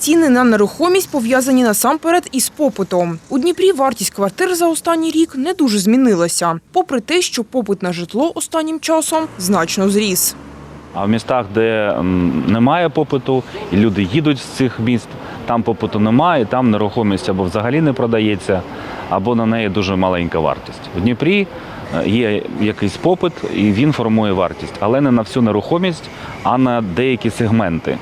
Ціни на нерухомість пов'язані насамперед із попитом. У Дніпрі вартість квартир за останній рік не дуже змінилася, попри те, що попит на житло останнім часом значно зріс. А в містах, де немає попиту, і люди їдуть з цих міст, там попиту немає, там нерухомість або взагалі не продається, або на неї дуже маленька вартість. В Дніпрі е, є якийсь попит, і він формує вартість, але не на всю нерухомість, а на деякі сегменти.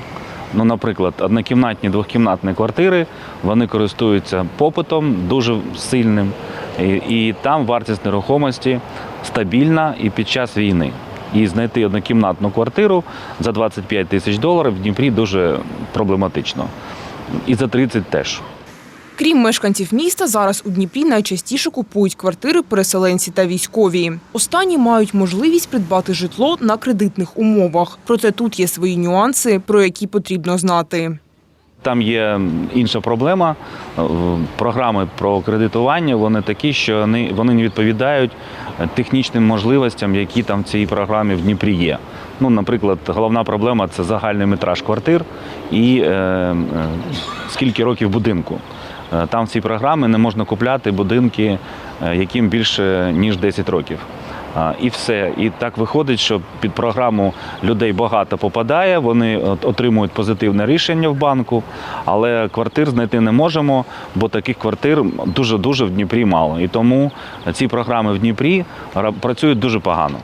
Ну, наприклад, однокімнатні, двохкімнатні квартири вони користуються попитом дуже сильним, і, і там вартість нерухомості стабільна і під час війни. І знайти однокімнатну квартиру за 25 тисяч доларів в Дніпрі дуже проблематично. І за 30 теж. Крім мешканців міста, зараз у Дніпрі найчастіше купують квартири переселенці та військові. Останні мають можливість придбати житло на кредитних умовах. Проте тут є свої нюанси, про які потрібно знати. Там є інша проблема. Програми про кредитування вони такі, що вони не відповідають технічним можливостям, які там в цій програмі в Дніпрі є. Ну, наприклад, головна проблема це загальний метраж квартир і е, е, скільки років будинку. Е, Там в цій програмі не можна купляти будинки, е, яким більше ніж 10 років. І все. І так виходить, що під програму людей багато попадає, вони отримують позитивне рішення в банку, але квартир знайти не можемо, бо таких квартир дуже-дуже в Дніпрі мало. І тому ці програми в Дніпрі працюють дуже погано.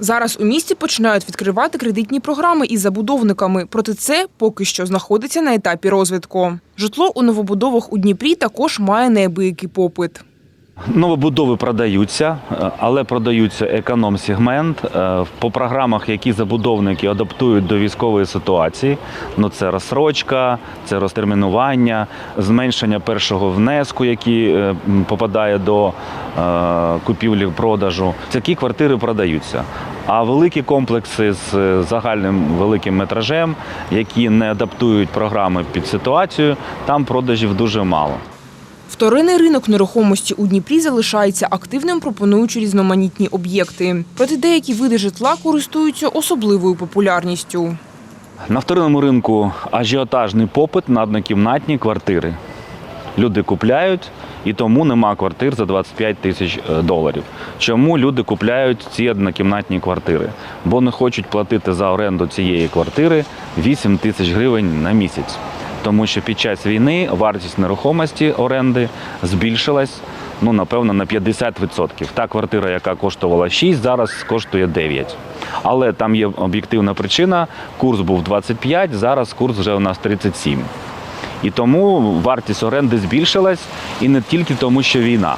Зараз у місті починають відкривати кредитні програми із забудовниками. Проте це поки що знаходиться на етапі розвитку. Житло у новобудовах у Дніпрі також має неабиякий попит. Новобудови продаються, е, але продаються економ-сегмент е, по програмах, які забудовники адаптують до військової ситуації. Ну це розсрочка, це розтермінування, зменшення першого внеску, який е, попадає до е, купівлі продажу. Такі квартири продаються. А великі комплекси з загальним великим метражем, які не адаптують програми під ситуацію, там продажів дуже мало. Вторинний ринок нерухомості у Дніпрі залишається активним, пропонуючи різноманітні об'єкти. Проте деякі види житла користуються особливою популярністю. На вторинному ринку ажіотажний попит на однокімнатні квартири. Люди купляють, і тому нема квартир за 25 тисяч е, доларів. Чому люди купляють ці однокімнатні квартири? Бо не хочуть платити за оренду цієї квартири 8 тисяч гривень на місяць. Тому що під час війни вартість нерухомості оренди збільшилась ну, напевно, на 50%. Та квартира, яка коштувала 6, зараз коштує 9. Але там є об'єктивна причина. Курс був 25, зараз курс вже у нас 37. І тому вартість оренди збільшилась і не тільки тому, що війна.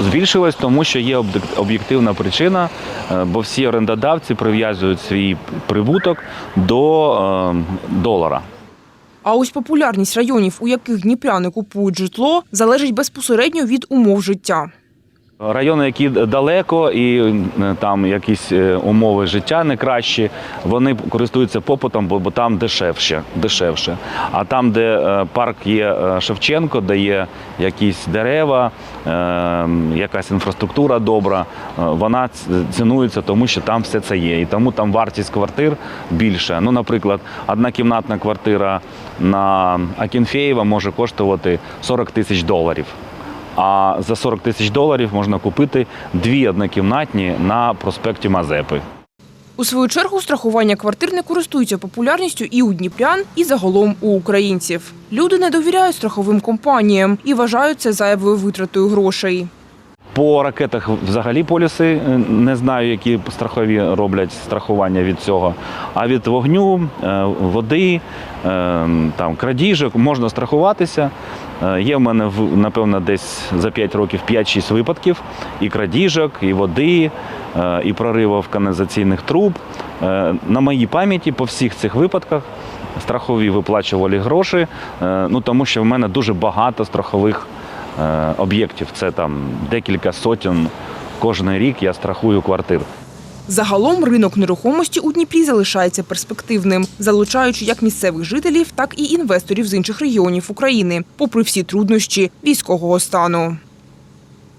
Збільшилась тому, що є об'єктивна причина, е, бо всі орендодавці прив'язують свій прибуток до е, долара. А ось популярність районів, у яких дніпряни купують житло, залежить безпосередньо від умов життя. Райони, які далеко і там якісь е, умови життя не кращі, вони користуються попитом, бо, бо там дешевше, дешевше. А там, де е, парк є е, Шевченко, де є якісь дерева, якась інфраструктура добра, вона цінується, тому що там все це є. І тому там вартість квартир більша. Ну, наприклад, одна кімнатна квартира на Акінфеєва може коштувати 40 тисяч доларів. А за 40 тисяч доларів можна купити дві однокімнатні на проспекті Мазепи. У свою чергу страхування квартир не користується популярністю і у дніпрян, і загалом у українців. Люди не довіряють страховим компаніям і вважають це зайвою витратою грошей. По ракетах взагалі поліси е, не знаю, які страхові роблять страхування від цього. А від вогню, е, води, е, там крадіжок можна страхуватися. Е, Є в мене напевно десь за 5 років 5-6 випадків і крадіжок, і води, е, і проривів каналізаційних труб. Е, На моїй пам'яті по всіх цих випадках страхові виплачували гроші, ну тому що в мене дуже багато страхових об'єктів. Це там декілька сотень кожен рік я страхую квартир. Загалом ринок нерухомості у Дніпрі залишається перспективним, залучаючи як місцевих жителів, так і інвесторів з інших регіонів України, попри всі труднощі військового стану.